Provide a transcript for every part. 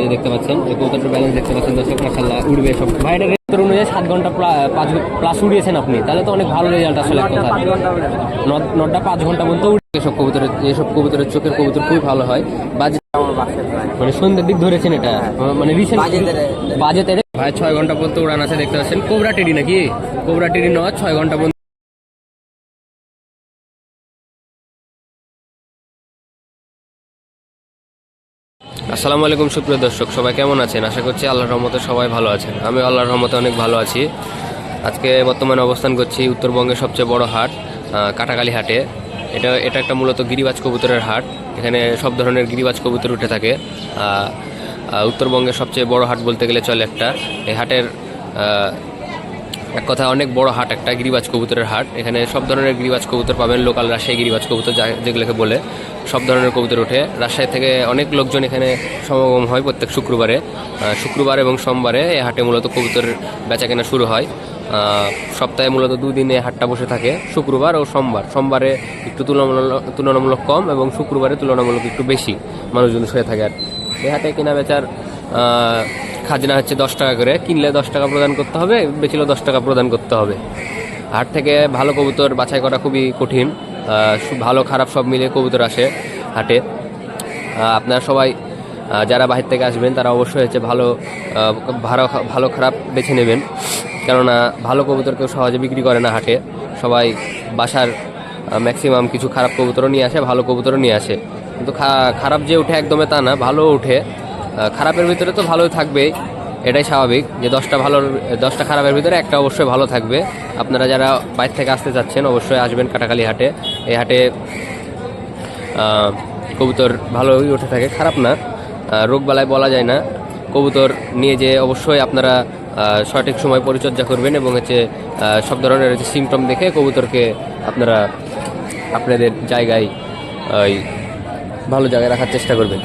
এই দেখতে পাচ্ছেন কবুতরটার ব্যালেন্স দেখতে পাচ্ছেন দর্শক মাসাল্লাহ উড়বে সব। ভাইটার অনুযায়ী সাত ঘণ্টা পাঁচ প্লাস উড়িয়েছেন আপনি। তাহলে তো অনেক ভালো রেজাল্ট আসলে এক কথা। নটটা পাঁচ ঘণ্টা পর্যন্ত উড়ে এসব কবুতরের এসব কবুতরের চোখের কবুতর খুবই ভালো হয়। বাজে মানে সন্ধ্যের দিক ধরেছেন এটা। মানে রিসেন্ট বাজেতে ভাই ছয় ঘণ্টা পর্যন্ত উড়ান আছে দেখতে পাচ্ছেন। কোবরা টেডি নাকি? কোবরা টেডি নয় ছয় ঘণ্টা পর্যন্ত আসসালামু আলাইকুম, সুপ্রিয় দর্শক, সবাই কেমন আছেন? আশা করছি আল্লাহর রহমতে সবাই ভালো আছেন। আমি আল্লাহর রহমতে অনেক ভালো আছি। আজকে বর্তমানে অবস্থান করছি উত্তরবঙ্গের সবচেয়ে বড় হাট কাটাকালি হাটে। এটা এটা একটা মূলত গিরিবাজ কবুতরের হাট। এখানে সব ধরনের গিরিবাজ কবুতর উঠে থাকে। উত্তরবঙ্গের সবচেয়ে বড় হাট বলতে গেলে চলে একটা। এই হাটের এক কথা, অনেক বড় হাট একটা, গিরিবাজ কবুতরের হাট। এখানে সব ধরনের গিরিবাজ কবুতর পাবেন লোকাল রাজশাহী গিরিবাজ কবুতর যেগুলোকে বলে। সব ধরনের কবুতর ওঠে। রাজশাহী থেকে অনেক লোকজন এখানে সমাগম হয় প্রত্যেক শুক্রবারে। শুক্রবার এবং সোমবারে এই হাটে মূলত কবুতর বেচা কেনা শুরু হয়। সপ্তাহে মূলত দুদিনে হাটটা বসে থাকে, শুক্রবার ও সোমবার। সোমবারে একটু তুলনামূলক তুলনামূলক কম এবং শুক্রবারে তুলনামূলক একটু বেশি মানুষজন শুয়ে থাকে আর এই হাটে কেনা বেচার খাজনা হচ্ছে দশ টাকা করে, কিনলে দশ টাকা প্রদান করতে হবে, বেচিলেও দশ টাকা প্রদান করতে হবে। হাট থেকে ভালো কবুতর বাছাই করা খুবই কঠিন ভালো খারাপ সব মিলে কবুতর আসে হাটে। আপনারা সবাই যারা বাহির থেকে আসবেন, তারা অবশ্যই হচ্ছে ভালো ভালো ভালো খারাপ বেছে নেবেন। কেননা ভালো কবুতর কেউ সহজে বিক্রি করে না হাটে। সবাই বাসার ম্যাক্সিমাম কিছু খারাপ কবুতরও নিয়ে আসে, ভালো কবুতরও নিয়ে আসে। কিন্তু খারাপ যে উঠে একদমই তা না ভালো উঠে। খারাপের ভিতরে তো ভালোই থাকবেই এটাই স্বাভাবিক যে দশটা ভালো, দশটা খারাপের ভিতরে একটা অবশ্যই ভালো থাকবে। আপনারা যারা বাইরে থেকে আসতে চাচ্ছেন, অবশ্যই আসবেন কাটাকালি হাটে। এই হাটে কবুতর ভালোই উঠে থাকে, খারাপ না। রোগবালায় বলা যায় না। কবুতর নিয়ে যে অবশ্যই আপনারা সঠিক সময় পরিচর্যা করবেন এবং হচ্ছে সব ধরনের হচ্ছে সিমটম দেখে কবুতরকে আপনারা, আপনাদের জায়গায়, ওই, ভালো জায়গায় রাখার চেষ্টা করবেন।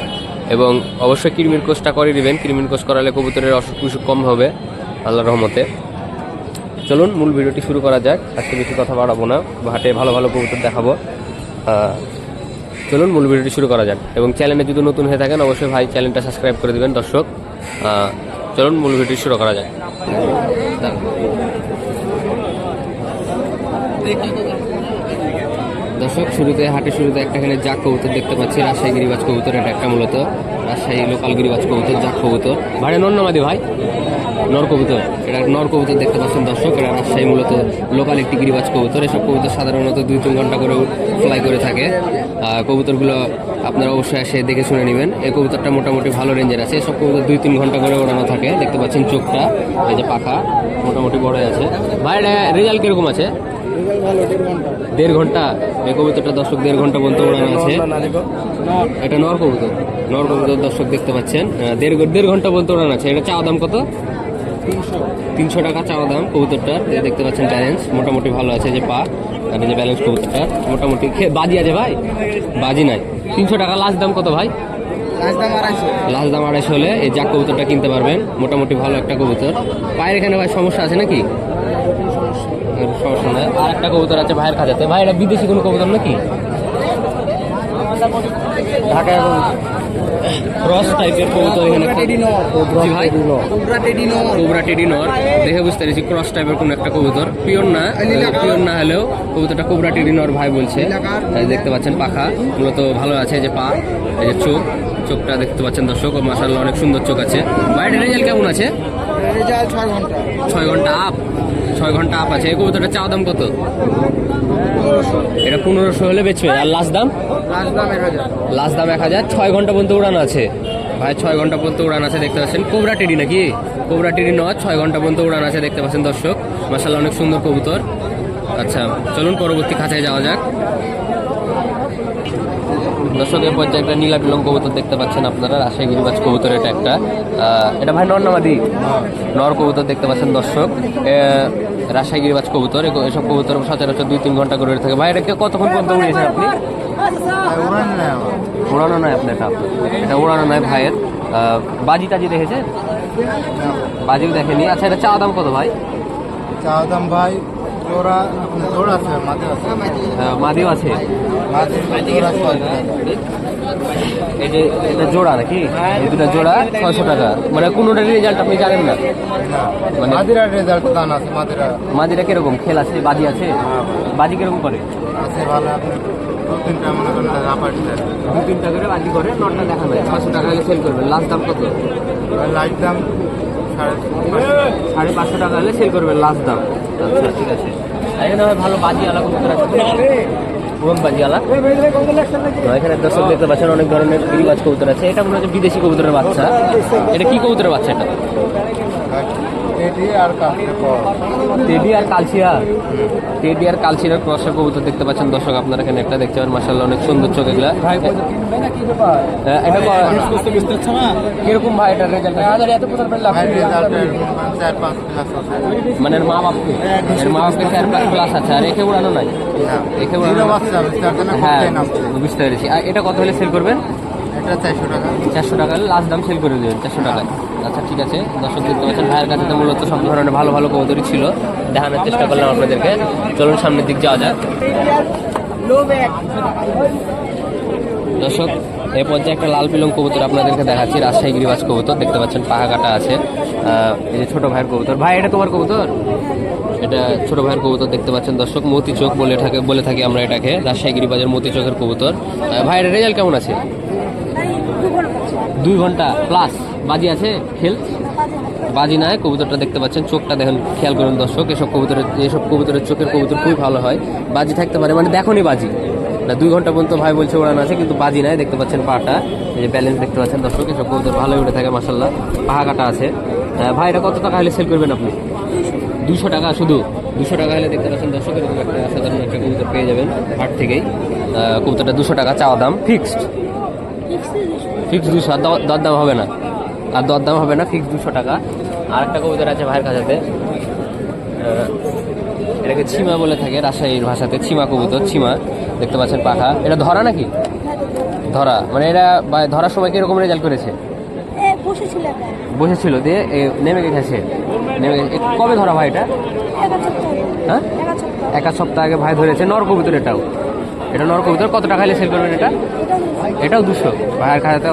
এবং অবশ্যই কৃমির কোষটা করে দিবেন। কৃমির কোষ করালে কবুতরের অসুখ বিসুখ কম হবে আল্লাহ রহমতে। চলুন, মূল ভিডিওটি শুরু করা যাক। আজকে বেশি কথা বাড়াবো না, হাটে ভালো ভালো কবুতর দেখাবো। চলুন, মূল ভিডিওটি শুরু করা যাক। এবং চ্যানেলে যদি নতুন হয়ে থাকেন, অবশ্যই ভাই চ্যানেলটা সাবস্ক্রাইব করে দেবেন, দর্শক। চলুন, মূল ভিডিওটি শুরু করা যাক। দর্শক, শুরুতে হাটে শুরুতে একটা এখানে জাক কবুতর দেখতে পাচ্ছি, রাজশাহী গিরিবাজ কবুতর এটা একটা মূলত, রাজশাহী লোকাল গিরিবাজ কবুতর, জাক কবুতর। ভাড়ে নর নামাদি ভাই? নর কবুতর। এটা নর কবুতর দেখতে পাচ্ছেন দর্শক, এটা রাজশাহী মূলত লোকাল একটি গিরিবাজ কবুতর। এসব কবুতর সাধারণত দুই, তিন ঘণ্টা করে ফ্লাই করে থাকে। কবুতরগুলো আপনারা অবশ্যই এসে দেখে শুনে নেবেন। এই কবুতরটা মোটামুটি ভালো রেঞ্জের আছে। এসব কবুতর দুই, তিন ঘণ্টা করে ওড়ানো থাকে। দেখতে পাচ্ছেন চোখটা, এই যে পাখা, মোটামুটি বড় আছে। ভাই, এটা রেজাল্ট কীরকম আছে? দেড় ঘণ্টা? এই কবুতরটা দর্শক দেড় ঘণ্টা পর্যন্ত ওড়ানো আছে। এটা নর কবুতর? নর কবুতর দর্শক দেখতে পাচ্ছেন। দেড় ঘ- দেড় ঘণ্টা পর্যন্ত ওড়ানো আছে। এটা চাওয়া দাম কত? তিনশো। টাকা চাওয়া দাম কবুতরটার দেখতে পাচ্ছেন ব্যালেন্স মোটামুটি ভালো আছে যে পা আর যে ব্যালেন্স কবুতরটার মোটামুটি বাজি আছে ভাই? বাজি নাই। তিনশো টাকা লাস্ট দাম কত ভাই? লাস্ট দাম আড়াইশো। হলে এই যা কবুতরটা কিনতে পারবেন। মোটামুটি ভালো একটা কবুতর। পায়ের এখানে ভাই সমস্যা আছে নাকি? সমস্যা নাই। আর একটা কবুতর আছে ভাইয়ের খাঁচাতে। ভাই এটা বিদেশি কোনো কবুতর নাকি? ঢাকায় ক্রস টাইপের কবুতর এখানে ভাই। কোবরা টেডি দেখে বুঝতে পেরেছি ক্রস টাইপের কোন একটা কবুতর। পিওর না পিওর না হলেও কবুতরটা কোবরা টেডিনর ভাই বলছে। দেখতে পাচ্ছেন পাখা। মূলত ভালো আছে যে পা এই যে চোখ। চোখটা দেখতে পাচ্ছেন দর্শক মাসাল্লাহ অনেক সুন্দর চোখ আছে। বাইরের রেজাল্ট কেমন আছে? ছয় ঘণ্টা। আপ ছয় ঘণ্টা আপ আছে। এই কবুতরটা চাওয়া দাম কত? এটা পনেরোশো হলে বেচবে। আর লাস্ট দাম? লাস্ট দাম এক হাজার। ছয় ঘণ্টা পর্যন্ত উড়ান আছে। ভাই ছয় ঘণ্টা পর্যন্ত উড়ান আছে দেখতে পাচ্ছেন। কোবরা টেডি নাকি? কোবরা টেডি নয় ছয় ঘণ্টা পর্যন্ত উড়ান আছে দেখতে পাচ্ছেন দর্শক। মাসাল্লাহ অনেক সুন্দর কবুতর। আচ্ছা চলুন পরবর্তী খাঁচায় যাওয়া যাক। দর্শকের পর্যায়ে একটা নীলা বিলং কবুতর দেখতে পাচ্ছেন আপনারা, রাজশাহী গিরিবাজ কবুতর এটা একটা এটা ভাই নর নামাদি নর কবুতর দেখতে পাচ্ছেন দর্শক। রাজশাহী গিরিবাজ কবুতর এসব কবুতর সচরাচর দুই তিন ঘণ্টা করে থাকে। ভাই, এটা কে কতক্ষণ পর্যন্ত উড়িয়েছেন আপনি? উড়ানো নয় আপনার এটা। এটা উড়ানো নয় ভাইয়ের। বাজি টাজি দেখেছেন বাজিও দেখেনি। আচ্ছা এটা চা দাম কত ভাই? চা দাম ভাই জোড়া জোড়া আছে মাঝে আছে? মাদিও আছে। মাঝে জোড়া ছয় টাকা। এই যে এটা জোড়া নাকি? এই দুটো জোড়া ছয়শো টাকা। মানে কোনোটার রেজাল্ট আপনি জানেন না? মানে মাদিরার রেজাল্ট দান আছে মাদিরা। মাদিরা কীরকম? খেল আছে বাজি আছে? বাজি কীরকম করে? আছে ভালো দু তিনটা মনে করেন দু তিনটা করে বাজি করে নটটা দেখা যায়। ছয়শো টাকা সেল করবেন। লাস্ট দাম কত? লাইট দাম সাড়ে পাঁচশো। টাকা হলে সেল করবেন লাস্ট দাম। আচ্ছা ঠিক আছে। এখানে ভালো বাজিওয়ালা আছে। দর্শক দেখতে পাচ্ছেন অনেক ধরনের আছে। এটা মনে হচ্ছে বিদেশি কবুতরের বাচ্চা। এটা কি কবুতরের বাচ্চা এটা? এটি আর কাছে পর টেডি আর কালচিয়া টেডি আর কালচিয়ার ক্রসের কবুতর দেখতে পাচ্ছেন দর্শক আপনারা এখানে একটা দেখতে পাবেন মাসাল্লাহ অনেক সুন্দর চোখ এগুলা। হ্যাঁ, এটা ক- কীরকম ভাই এটা রেজাল্ট এত ভাই মানে এর মা বাপকে এর মা বাপকে চার পাঁচ ক্লাস আছে। আর একে উড়ানো নাই? জন্য হ্যাঁ বুঝতে পেরেছি। আর এটা কত হলে সেল করবেন? চারশো টাকা। লাস্ট দাম সেল করে দেবেন, চারশো টাকায়। আচ্ছা ঠিক আছে। দর্শক, দেখতে পাচ্ছেন, ভাইয়ের কাছে তো মূলত সব ধরনের ভালো ভালো কবুতরই ছিল। দেখানোর চেষ্টা করলাম আপনাদেরকে। চলুন সামনের দিক যাওয়া যাক। দর্শক এই পর্যায়ে একটা লাল পিলং কবুতর আপনাদেরকে দেখাচ্ছি, রাজশাহী গিরিবাজ কবুতর। দেখতে পাচ্ছেন পাহা কাটা আছে এই যে ছোট ভাইয়ের কবুতর। ভাই, এটা তোমার কবুতর? এটা ছোট ভাইয়ের কবুতর দেখতে পাচ্ছেন, দর্শক। মতি চোখ বলে থাকে, বলে থাকি আমরা এটাকে, রাজশাহী গিরিবাজের মতি চোখের কবুতর ভাইয়ের রেজাল্ট কেমন আছে? দুই ঘণ্টা প্লাস বাজি আছে, খেল। বাজি নাই, কবুতরটা দেখতে পাচ্ছেন, চোখটা দেখেন, খেয়াল করুন দর্শক, এসব কবুতরের এসব কবুতরের চোখের কবুতর খুবই ভালো হয়। বাজি থাকতে পারে মানে দেখনি বাজি। না, দুই ঘণ্টা পর্যন্ত ভাই বলছে ওড়ানো আছে, কিন্তু বাজি নাই, দেখতে পাচ্ছেন পাটা। এই যে ব্যালেন্স দেখতে পাচ্ছেন দর্শক, এসব কবুতর ভালোই উঠে থাকে মাসাল্লাহ পাহা কাটা আছে ভাই, এটা কত টাকা হলে সেল করবেন আপনি? দুশো টাকা শুধু। দুশো টাকা হলে দেখতে পাচ্ছেন দর্শক, এরকম একটা সাধারণ একটা কবুতর পেয়ে যাবেন, হাট থেকেই। কবুতরটা দুশো টাকা, চাওয়া দাম ফিক্সড ফিক্স দুশো দরদাম হবে না। আর দরদাম হবে না ফিক্স দুশো টাকা। আর একটা কবুতর আছে ভাইয়ের কাছাতে। এটাকে ছিমা বলে থাকে রাজশাহীর ভাষাতে ছিমা কবুতর ছিমা। দেখতে পাচ্ছেন পাখা। এটা ধরা নাকি? ধরা। মানে এটা বা- ধরার সময় কীরকম রেজাল্ট করেছে? বসেছিল দিয়ে নেমে গেছে। নেমে গেছে। কবে ধরা ভাই এটা? হ্যাঁ? এক সপ্তাহ আগে ভাই ধরেছে নর কবুতর এটাও। এটা নর কবুতর কত টাকা হলে সেল করবেন এটা? এটাও দুশো। ভাইয়ের খাতাতে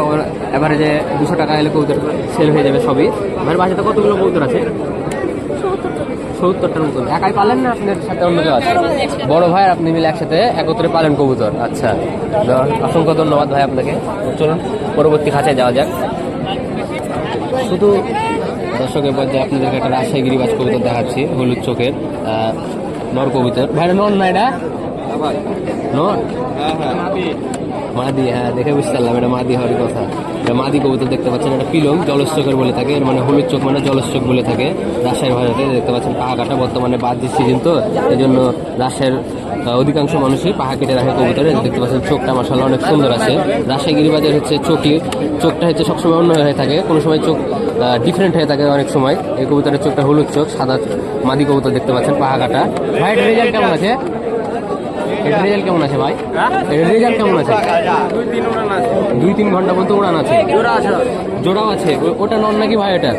এভারেজে দুশো টাকা হলে কবুতর সেল হয়ে যাবে সবই। ভাইয়ের বাসাতে কতগুলো কবুতর আছে? সত্তরটার মতন। একাই পালেন না আপনার সাথে অন্য কেউ আছে? বড় ভাই আপনি মিলে একসাথে একত্রে পালেন কবুতর। আচ্ছা অসংখ্য ধন্যবাদ ভাই আপনাকে। চলুন, পরবর্তী খাঁচায় যাওয়া যাক। শুধু দর্শকের পর্যায়ে আপনাদেরকে একটা রাজশাহী গিরিবাজ কবুতর দেখাচ্ছি, হলুদ চোখের নর কবুতর। ভাই নর না এটা? নর মাদি হ্যাঁ দেখে বুঝতে পারলাম এটা মাদি হওয়ার কথা। এটা মাদি কবুতর দেখতে পাচ্ছেন, এটা পিলং জলস বলে থাকে, এর মানে হলুদ চোখ মানে জলস বলে থাকে, রাজশাহীর ভাষাতে দেখতে পাচ্ছেন, পাহা কাটা বর্তমানে বাদ সিজন তো এই জন্য রাজশাহীর অধিকাংশ মানুষই পাহা কেটে রাখে কবুতরে, দেখতে পাচ্ছেন চোখটা মাসাল্লাহ অনেক সুন্দর আছে। রাজশাহী গিরিবাজের হচ্ছে চোখই, চোখটা হচ্ছে সবসময় অন্য হয়ে থাকে, কোনো সময় চোখ ডিফারেন্ট হয়ে থাকে অনেক সময়, এই কবুতরের চোখটা হলুদ চোখ, সাদা মাদি কবুতর দেখতে পাচ্ছেন, পাহা কাটা। ভাই রেজাল্ট কেমন আছে? এটার রেজাল্ট কেমন আছে ভাই? এটার রেজাল্ট কেমন আছে? দুই তিন ঘণ্টা পর্যন্ত উড়ান আছে। জোড়াও আছে। ওটা নন নাকি ভাই এটা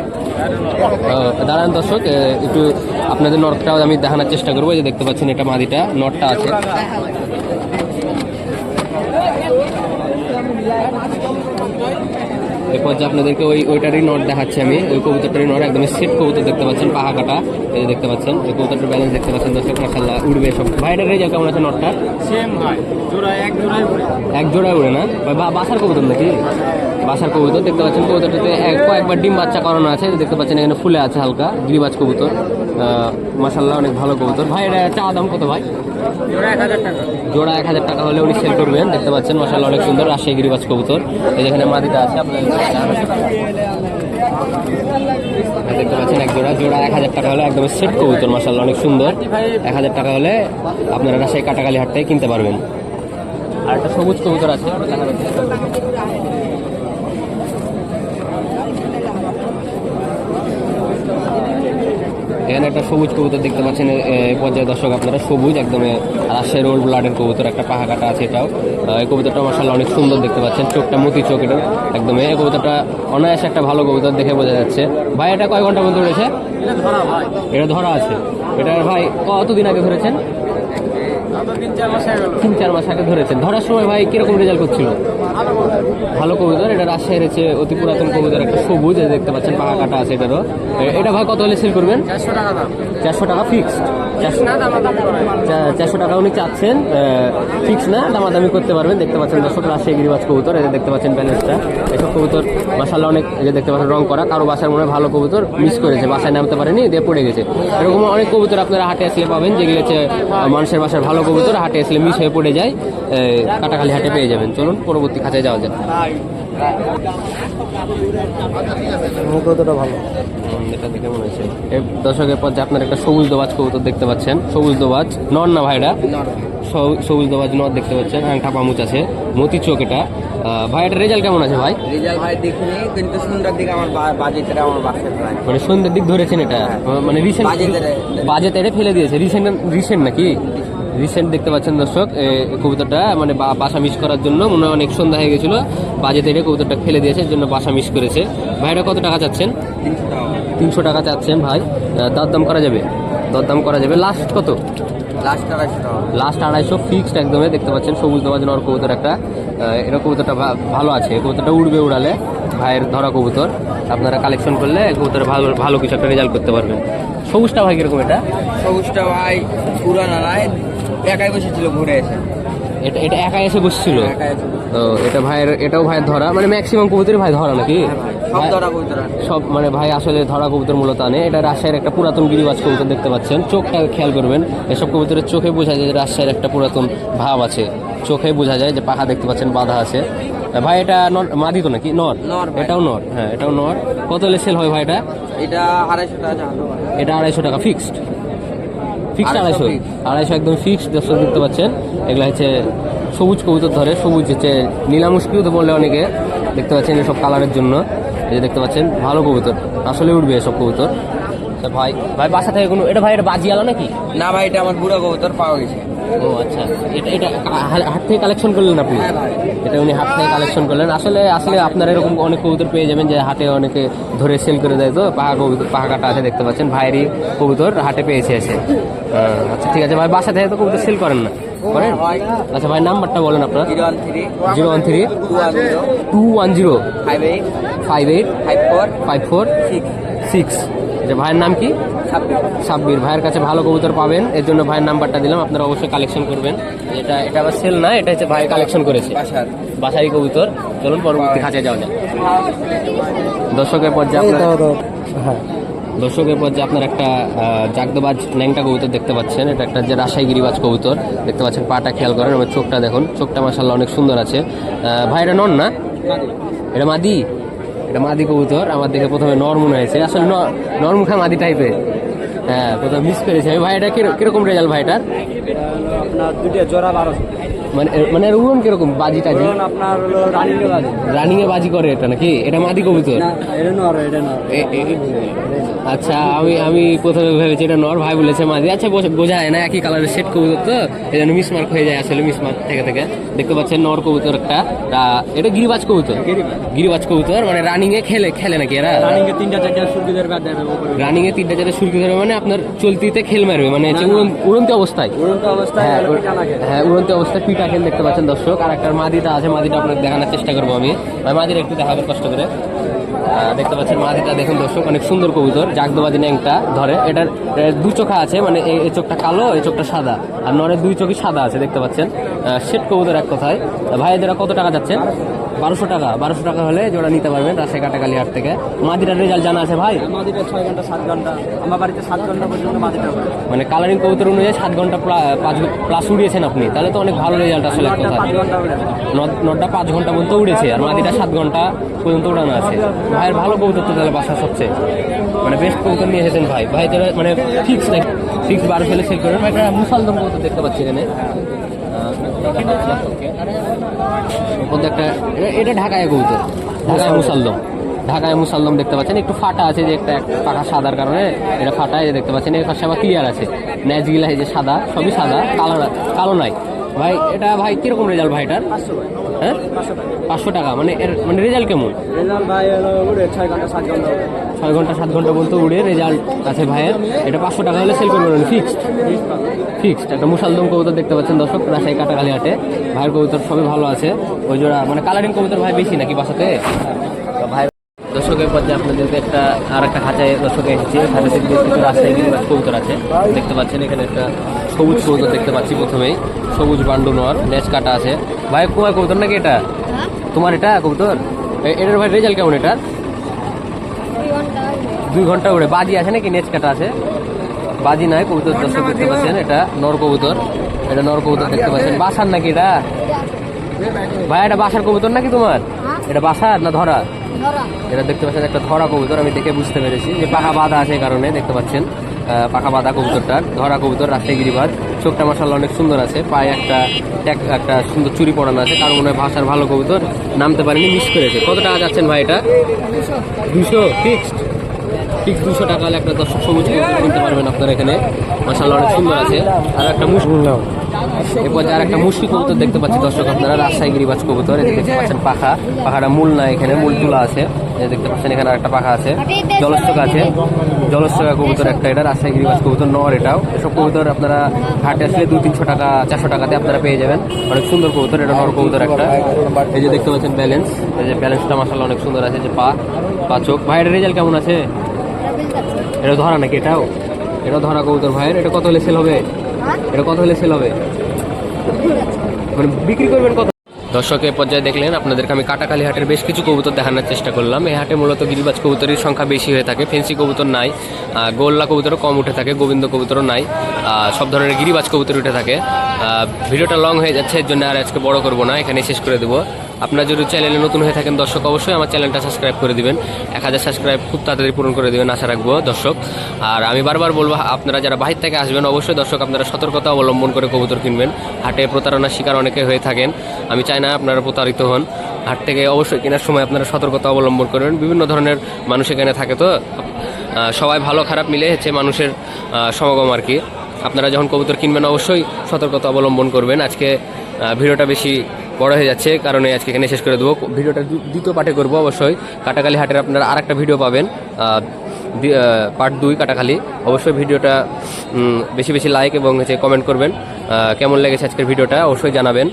দাঁড়ান দর্শক একটু আপনাদের নটটাও আমি দেখানোর চেষ্টা করব। যে দেখতে পাচ্ছেন এটা মাদিটা নটটা আছে। এরপর যে আপনাদেরকে ওই ওইটারই নট দেখাচ্ছি আমি ওই কবুতরটারই নট একদম সেট কবুতর দেখতে পাচ্ছেন পাহা কাটা এই দেখতে পাচ্ছেন ওই কবুতরটার ব্যালেন্স দেখতে পাচ্ছেন দর্শক মাসাল্লাহ উড়বে সব। ভাই এটার রেজাল্ট কেমন আছে নটটা সেম ভাই জোড়া এক জোড়ায় উড়ে। এক জোড়ায় উড়ে না? বা বাসার কবুতর নাকি? বাসার কবুতর দেখতে পাচ্ছেন কবুতরটাতে এক- কয়েকবার ডিম বাচ্চা করানো আছে দেখতে পাচ্ছেন এখানে ফুলে আছে হালকা গিরিবাজ কবুতর। মাসাল্লাহ অনেক ভালো কবুতর। ভাই এটা চাওয়া দাম কত ভাই? জোড়া এক হাজার টাকা। হলে উনি সেল করবেন দেখতে পাচ্ছেন মাসাল্লাহ অনেক সুন্দর রাজশাহী গিরিবাজ কবুতর। এই যেখানে মাদিটা আছে আপনার দেখতে পাচ্ছেন এক জোড়া জোড়া এক হাজার টাকা হলে একদম সেট কবুতর মাসাল্লাহ অনেক সুন্দর। এক হাজার টাকা হলে আপনারা রাজশাহী কাটাকালি হাট থেকে কিনতে পারবেন। আর একটা সবুজ কবুতর আছে ওটা দেখানোর চেষ্টা করব। এখানে একটা সবুজ কবুতর দেখতে পাচ্ছেন পর্যায়ে দর্শক আপনারা সবুজ একদম রাশের ওল্ড ব্লাডের কবুতর একটা পাহা কাটা আছে এটাও। এই কবুতরটা মাসাল্লাহ অনেক সুন্দর দেখতে পাচ্ছেন চোখটা মতি চোখ এটা একদম। এই কবুতরটা অনায়াসে একটা ভালো কবুতর দেখে বোঝা যাচ্ছে। ভাই এটা কয় ঘণ্টা পর্যন্ত রয়েছে এটা ধরা আছে। এটা ভাই কতদিন আগে ধরেছেন? তিন চার মাস আগে ধরেছেন। ধরার সময় ভাই কীরকম রেজাল্ট করছিল? ভালো কবুতর এটা রাজশাহীর হচ্ছে অতি পুরাতন কবুতর একটা সবুজ দেখতে পাচ্ছেন পাকা কাটা আছে এটারও। এটা ভাই কত হলে সেল করবেন? চারশো টাকা চারশো টাকা ফিক্সড চারশো টাকা উনি চাচ্ছেন ফিক্স না দামাদামি করতে পারবেন। দেখতে পাচ্ছেন দর্শক রাজশাহী গিরিবাজ কবুতর যে দেখতে পাচ্ছেন ব্যালেন্সটা। এসব কবুতর মাসাল্লাহ অনেক যে দেখতে পাচ্ছেন রং করা কারও বাসার মনে হয় ভালো কবুতর মিস করেছে বাসায় নামতে পারেনি দিয়ে পড়ে গেছে। এরকম অনেক কবুতর আপনারা হাটে আসলে পাবেন যেগুলো হচ্ছে মানুষের বাসার ভালো কবুতর হাটে আসলে মিস হয়ে পড়ে যায় কাটাখালি হাটে পেয়ে যাবেন। চলুন পরবর্তী খাঁচায় যাওয়া যাক। কতটা ভালো। এটা দেখে মনে হচ্ছে। এই দর্শকের পর যে আপনার একটা সবুজ দোবাজ কবুতর দেখতে পাচ্ছেন। সবুজ দোবাজ নর না ভাইরা? সবু- সবুজ দোবাজ নর দেখতে পাচ্ছেন আংটা পামুচ আছে। মতি চোখ এটা। আহ, ভাই এটা রেজাল্ট কেমন আছে ভাই? রেজাল্ট ভাই দেখিনি কিন্তু সুন্দর দিকে আমার বাজেটের আমার বাসে মানে সন্ধ্যের দিক ধরেছেন এটা। মানে রিসেন্ট বাজে তেড়ে। ফেলে দিয়েছে। রিসেন্ট রিসেন্ট নাকি? রিসেন্ট দেখতে পাচ্ছেন দর্শক কবুতরটা মানে বাসা মিস করার জন্য মনে হয় অনেক সন্ধ্যা হয়ে গেছিল বাজে তেড়ে কবুতরটা ফেলে দিয়েছে এর জন্য বাসা মিস করেছে। ভাইটা কত টাকা চাচ্ছেন? তিনশো টাকা চাচ্ছেন ভাই। দরদাম করা যাবে? দরদাম করা যাবে। লাস্ট কত? লাস্ট আড়াইশো লাস্ট আড়াইশো ফিক্সড একদমই দেখতে পাচ্ছেন সবুজ নামাজ নর কবুতর একটা। আহ, এরা কবুতরটা ভালো আছে। কবুতরটা উড়বে উড়ালে ভাইয়ের ধরা কবুতর। আপনারা কালেকশন করলে কবুতর ভালো ভালো কিছু একটা রেজাল্ট করতে পারবেন। সবুজটা ভাই কীরকম এটা? সবুজটা ভাই পুরানা নাই একাই বসেছিল ঘুরে এসে। এটা এটা একা এসে বসছিল? একাই তো এটা ভাইয়ের এটাও ভাইয়ের ধরা? মানে ম্যাক্সিমাম কবুতরই ভাই ধরা নাকি? সব ভাই- ধরা কবুতর সব মানে ভাই আসলে ধরা কবুতর মূলত আনে। এটা রাজশাহীর একটা পুরাতন গিরিবাজ কবুতর দেখতে পাচ্ছেন। চোখটা খেয়াল করবেন এসব কবুতরের চোখে বোঝা যায় যে রাজশাহীর একটা পুরাতন ভাব আছে। চোখে বোঝা যায় যে পাখা দেখতে পাচ্ছেন বাধা আছে। ভাই এটা মাদি তো নাকি? নর? নর এটাও নর। হ্যাঁ এটাও নর। কত সেল হয় ভাই এটা? এটা আড়াইশো টাকা এটা আড়াইশো টাকা ফিক্সড ফিক্সড আড়াইশো আড়াইশো। একদম ফিক্সড দর্শক দেখতে পাচ্ছেন। এগুলো হচ্ছে সবুজ কবুতর ধরে সবুজ হচ্ছে নীলা মুশকিও তো বললে অনেকে। দেখতে পাচ্ছেন এসব কালারের জন্য। এই যে দেখতে পাচ্ছেন ভালো কবুতর। আসলে উঠবে এসব কবুতর। তা ভাই। ভাই বাসা থেকে কোনো এটা ভাই এটা বাজি আলো নাকি? না ভাই এটা আমার বুড়া কবুতর পাওয়া গেছে। ও আচ্ছা। এটা এটা হা- হাট থেকে কালেকশন করলেন আপনি? এটা উনি হাট থেকে কালেকশন করলেন। আসলে আসলে আপনারা এরকম অনেক কবুতর পেয়ে যাবেন যে হাটে অনেকে ধরে সেল করে দেয় তো। পাহা কবুতর পাহা কাটা আছে দেখতে পাচ্ছেন। ভাইয়েরই কবুতর হাটে পেয়েছে এসে। আচ্ছা ঠিক আছে। ভাই বাসা থেকে তো কবুতর সেল করেন না? করেন? আচ্ছা ভাই নাম্বারটা বলেন আপনার। Zero one three. Two one zero. Five eight. Five eight. Five four. Five four. Six. Six. যে ভাইয়ের নাম কি? সাব্বির ভাইয়ের কাছে ভালো কবুতর পাবেন। এর জন্য ভাইয়ের নাম্বারটা দিলাম আপনারা অবশ্যই কালেকশন করবেন। এটা এটা আবার সেল না এটা হচ্ছে ভাই কালেকশন করেছে। বাসার। বাসারি কবুতর। চলুন পরবর্তী খাঁচায় যাওয়া যাক। দর্শকের পর্যায়ে আপনার দর্শকের পর্যায়ে আপনার একটা জাগদবাজ ন্যাংটা কবুতর দেখতে পাচ্ছেন। এটা একটা যে রাজশাহী গিরিবাজ কবুতর। দেখতে পাচ্ছেন পাটা খেয়াল করেন আমার চোখটা দেখুন। চোখটা মাসাল্লাহ অনেক সুন্দর আছে। ভাই এটা নন না? এটা মাদি? এটা মাদি কবুতর। আমার দেখে প্রথমে নর মনে হয়েছে। আসলে ন- নরমুখা মাদি টাইপের হ্যাঁ কোথাও মিস করেছে। ভাই এটা কির- কীরকম রেজাল্ট ভাই এটার আপনার দুটো জোড়া বারোশো মানে মানে এর কীরকম বাজি টাজি? আপনার হলো রানিং বাজি। রানিং এ বাজি করে এটা নাকি? এটা মাদি কবুতর? এটা নর এটা নর। এ- এ- আচ্ছা আমি আমি প্রথমে ভেবেছি এটা নর ভাই বলেছে মাঝি। আচ্ছা বোঝা- যায় না একই কালারের সেট কবুতর তো এই জন্য মিসমার্ক হয়ে যায় আসলে মিসমার্ক থেকে থেকে। দেখতে পাচ্ছেন নর কবুতর একটা তা- এটা গিরিবাজ কবুতর? গিরিবাজ। কবুতর মানে রানিং এ খেলে খেলে নাকি এরা? রানিং এ তিনটা চারটা সুবিধার কাজ দেবে উপরে। রানিং এ তিনটা চারটা শুরু ধরবে মানে আপনার চলতিতে খেল মারবে মানে উড়ন্তি অবস্থায়। উড়ন্ত অবস্থায় হ্যাঁ হ্যাঁ উড়ন্তি অবস্থায় পিটা খেল দেখতে পাচ্ছেন দর্শক। আর একটা মাদিটা আছে মাদিটা আপনাকে দেখানোর চেষ্টা করব আমি। মাদিটা একটু দেখাবে কষ্ট করে। দেখতে পাচ্ছেন মাদিটা দেখুন দর্শক অনেক সুন্দর কবুতর জাগদবাদি ন্যাংটা ধরে। এটার দু চোখা আছে মানে এই চোখটা কালো এই চোখটা সাদা। আর নরের দুই চোখই সাদা আছে দেখতে পাচ্ছেন। সেট কবুতর এক কথায়। ভাই এদের কত টাকা যাচ্ছেন? বারোশো টাকা বারোশো টাকা হলে জোড়া নিতে পারবেন রাজশাহী কাটাকালি হাট থেকে। মাদিটার রেজাল্ট জানা আছে ভাই? মাদিটা ছয় ঘণ্টা সাত ঘণ্টা। আমার বাড়িতে সাত ঘণ্টা পর্যন্ত মাদিটা মানে কালারিং কবুতর অনুযায়ী সাত ঘণ্টা পাঁচ প্লাস উড়িয়েছেন আপনি। তাহলে তো অনেক ভালো রেজাল্ট আসলে এক নট- নটটা পাঁচ ঘণ্টা পর্যন্ত উড়েছে আর মাদিটা সাত ঘণ্টা পর্যন্ত উড়ানো আছে। ভাইয়ের ভালো কবুতর তো তাহলে বাসা সবচেয়ে। মানে বেস্ট কবুতর নিয়ে এসেছেন ভাই। ভাই তো মানে ফিক্স নাই। ফিক্স বারো ফেলে সেল করেন। ভাই একটা মুসালদম কবুতর দেখতে পাচ্ছি এখানে। একটা এটা- ঢাকায় কবুতর। ঢাকায় মুসালদম ঢাকায় মুসালদম দেখতে পাচ্ছেন। একটু ফাটা আছে যে একটা পাকা সাদার কারণে এটা ফাটা দেখতে পাচ্ছেন। এর পাশে আবার ক্লিয়ার আছে। ন্যাচগুলা এই যে সাদা, সবই সাদা। কালো কালো নাই। ভাই এটা ভাই কীরকম রেজাল্ট ভাই এটার? হ্যাঁ? পাঁচশো টাকা। মানে এর মানে রেজাল্ট কেমন? রেজাল্ট ভাই ছয় ঘণ্টা সাত ঘণ্টা ছয় ঘণ্টা সাত ঘণ্টা বলতে উড়ে রেজাল্ট আছে ভাইয়ের। এটা পাঁচশো টাকা হলে সেল করবেন ফিক্সড ফিক্সড একটা মুসালদম কবুতর দেখতে পাচ্ছেন দর্শক রাজশাহী কাটাখালি হাটে। ভাইয়ের কবুতর সবই ভালো আছে। ওই জোড়া মানে কালারিং কবুতর ভাই বেশি নাকি বাসাতে ভাই দর্শকের পর্যায়ে আপনাদেরকে একটা আর একটা খাঁচায় দর্শকে এসেছে খাঁচা থেকে বেশ কিছু রাস্তায় কবুতর আছে। দেখতে পাচ্ছেন এখানে একটা সবুজ কবুতর দেখতে পাচ্ছি প্রথমেই। সবুজ বান্ডু নর লেজ কাটা আছে। ভাই কুমার কবুতর নাকি এটা? তোমার এটা কবুতর? এটার ভাই রেজাল্ট কেমন এটা দুই ঘণ্টা উড়ে। বাজি আছে নাকি? নেচ কাটা আছে। বাজি নাই কবুতর দর্শক দেখতে পাচ্ছেন। এটা নর কবুতর। এটা নর কবুতর দেখতে পাচ্ছেন। বাসার নাকি এটা? ভাই এটা বাসার কবুতর নাকি তোমার? এটা বাসার না ধরা। এটা দেখতে পাচ্ছেন একটা ধরা কবুতর। আমি দেখে বুঝতে পেরেছি যে পাখা বাঁধা আছে এই কারণে দেখতে পাচ্ছেন। পাখা বাঁধা কবুতরটা ধরা কবুতর রাস্তায় গিরিবাদ চোখটা মাসাল অনেক সুন্দর আছে পায়ে একটা একটা সুন্দর চুরি পড়ানো আছে কারণ মনে হয় ভাষার ভালো কবুতর নামতে পারেনি মিস করেছে। কত টাকা যাচ্ছেন ভাই এটা? দুশো। ফিক্সড ঠিক দুশো টাকা হলে একটা দর্শক সবুজ কিনতে পারবেন আপনারা এখানে। মাসাল্লাহ অনেক সুন্দর আছে। আর একটা মুশকি এরপর আর একটা মুশকি কবুতর দেখতে পাচ্ছি দর্শক আপনারা, রাজশাহী গিরিবাজ কবুতর। যে দেখতে পাচ্ছেন পাখা। পাখাটা মূল না এখানে, মূল তুলা আছে। দেখতে পাচ্ছেন এখানে একটা পাখা আছে। জলস্তক আছে। জলস্তকা কবুতর একটা এটা, রাজশাহী গিরিবাজ কবুতর নর এটাও। এসব কবুতর আপনারা হাটে আসলে দুই, তিনশো টাকা, চারশো টাকাতে আপনারা পেয়ে যাবেন। অনেক সুন্দর কবুতর, এটা নর কবুতর একটা। এই যে দেখতে পাচ্ছেন ব্যালেন্স। এই যে ব্যালেন্সটা মাসাল্লাহ অনেক সুন্দর আছে, যে পা পা চোখ। ভাইয়ের রেজাল্ট কেমন আছে? এটা ধরা নাকি এটাও? এটা ধরা কবুতর ভাইয়ের। এটা কত হলে সেল হবে? এটা কত হলে সেল হবে? মানে বিক্রি করবেন কত? দর্শকের পর্যায়ে দেখলেন, আপনাদেরকে আমি কাটাকালি হাটের বেশ কিছু কবুতর দেখানোর চেষ্টা করলাম। এই হাটে মূলত গিরিবাজ কবুতরের সংখ্যা বেশি হয়ে থাকে, ফেন্সি কবুতর নাই গোল্লা কবুতরও কম উঠে থাকে, গোবিন্দ কবুতরও নাই সব ধরনের গিরিবাজ কবুতর উঠে থাকে। ভিডিওটা লং হয়ে যাচ্ছে, এর জন্য আর আজকে বড় করব না এখানে শেষ করে দেবো। আপনারা যদি চ্যানেলে নতুন হয়ে থাকেন দর্শক, অবশ্যই আমার চ্যানেলটা সাবস্ক্রাইব করে দিবেন। এক হাজার সাবস্ক্রাইব খুব তাড়াতাড়ি পূরণ করে দেবেন, আশা রাখব দর্শক। আর আমি বারবার বলব, আপনারা যারা বাহির থেকে আসবেন, অবশ্যই দর্শক, আপনারা সতর্কতা অবলম্বন করে কবুতর কিনবেন। হাটে প্রতারণার শিকার অনেকে হয়ে থাকেন। আমি চাই না আপনারা প্রতারিত হন। হাট থেকে অবশ্যই কেনার সময় আপনারা সতর্কতা অবলম্বন করবেন। বিভিন্ন ধরনের মানুষ এখানে থাকে তো। সবাই ভালো খারাপ মিলে হচ্ছে মানুষের সমাগম আর কি। আপনারা যখন কবুতর কিনবেন, অবশ্যই সতর্কতা অবলম্বন করবেন। আজকে ভিডিওটা বেশি বড় হয়ে যাচ্ছে কারণে আজকে এখানে শেষ করে দেবো। ভিডিওটা দ্বিতীয় পার্টে করব অবশ্যই। কাটাকালি হাটের আপনারা আর একটা ভিডিও পাবেন পার্ট দুই কাটাখালি। অবশ্যই ভিডিওটা বেশি বেশি লাইক এবং হচ্ছে কমেন্ট করবেন। কেমন লেগেছে আজকের ভিডিওটা অবশ্যই জানাবেন।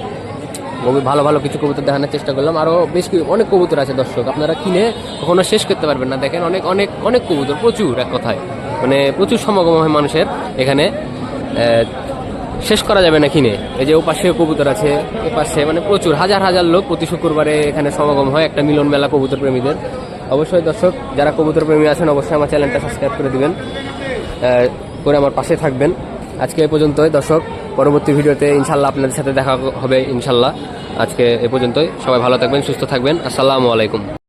খুবই ভালো ভালো কিছু কবুতর দেখানোর চেষ্টা করলাম। আরও বেশ অনেক কবুতর আছে দর্শক। আপনারা কিনে কখনো শেষ করতে পারবেন না। দেখেন অনেক অনেক অনেক কবুতর প্রচুর এক কথায়। মানে প্রচুর সমাগম হয় মানুষের এখানে। শেষ করা যাবে না কিনে। এই যে ও পাশে কবুতর আছে এ পাশে মানে প্রচুর, হাজার হাজার লোক প্রতি শুক্রবারে এখানে সমাগম হয় একটা মিলন মেলা কবুতর প্রেমীদের। অবশ্যই দর্শক, যারা কবুতর প্রেমী আছেন, অবশ্যই আমার চ্যানেলটা সাবস্ক্রাইব করে দিবেন করে আমার পাশে থাকবেন। আজকে এ পর্যন্তই, দর্শক, পরবর্তী ভিডিওতে ইনশাল্লাহ আপনাদের সাথে দেখা হবে, ইনশাল্লাহ। আজকে এ পর্যন্তই, সবাই ভালো থাকবেন, সুস্থ থাকবেন, আসসালামু আলাইকুম।